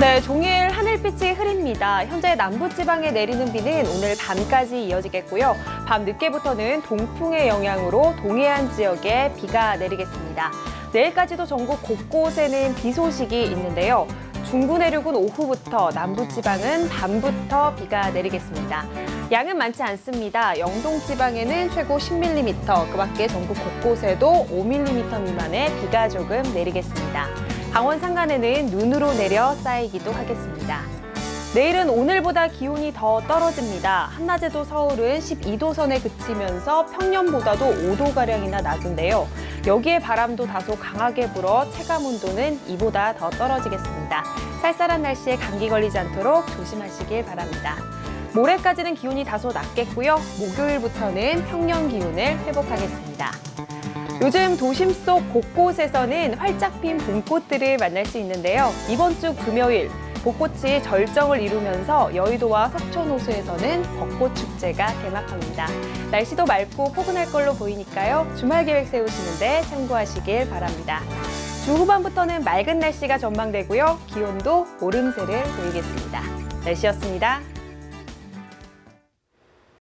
네, 종일 하늘빛이 흐립니다. 현재 남부지방에 내리는 비는 오늘 밤까지 이어지겠고요. 밤 늦게부터는 동풍의 영향으로 동해안 지역에 비가 내리겠습니다. 내일까지도 전국 곳곳에는 비 소식이 있는데요. 중부 내륙은 오후부터, 남부지방은 밤부터 비가 내리겠습니다. 양은 많지 않습니다. 영동 지방에는 최고 10mm, 그 밖에 전국 곳곳에도 5mm 미만의 비가 조금 내리겠습니다. 강원 산간에는 눈으로 내려 쌓이기도 하겠습니다. 내일은 오늘보다 기온이 더 떨어집니다. 한낮에도 서울은 12도 선에 그치면서 평년보다도 5도가량이나 낮은데요. 여기에 바람도 다소 강하게 불어 체감 온도는 이보다 더 떨어지겠습니다. 쌀쌀한 날씨에 감기 걸리지 않도록 조심하시길 바랍니다. 모레까지는 기온이 다소 낮겠고요. 목요일부터는 평년 기온을 회복하겠습니다. 요즘 도심 속 곳곳에서는 활짝 핀 봄꽃들을 만날 수 있는데요. 이번 주 금요일 벚꽃이 절정을 이루면서 여의도와 석촌호수에서는 벚꽃 축제가 개막합니다. 날씨도 맑고 포근할 걸로 보이니까요. 주말 계획 세우시는데 참고하시길 바랍니다. 주 후반부터는 맑은 날씨가 전망되고요. 기온도 오름세를 보이겠습니다. 날씨였습니다.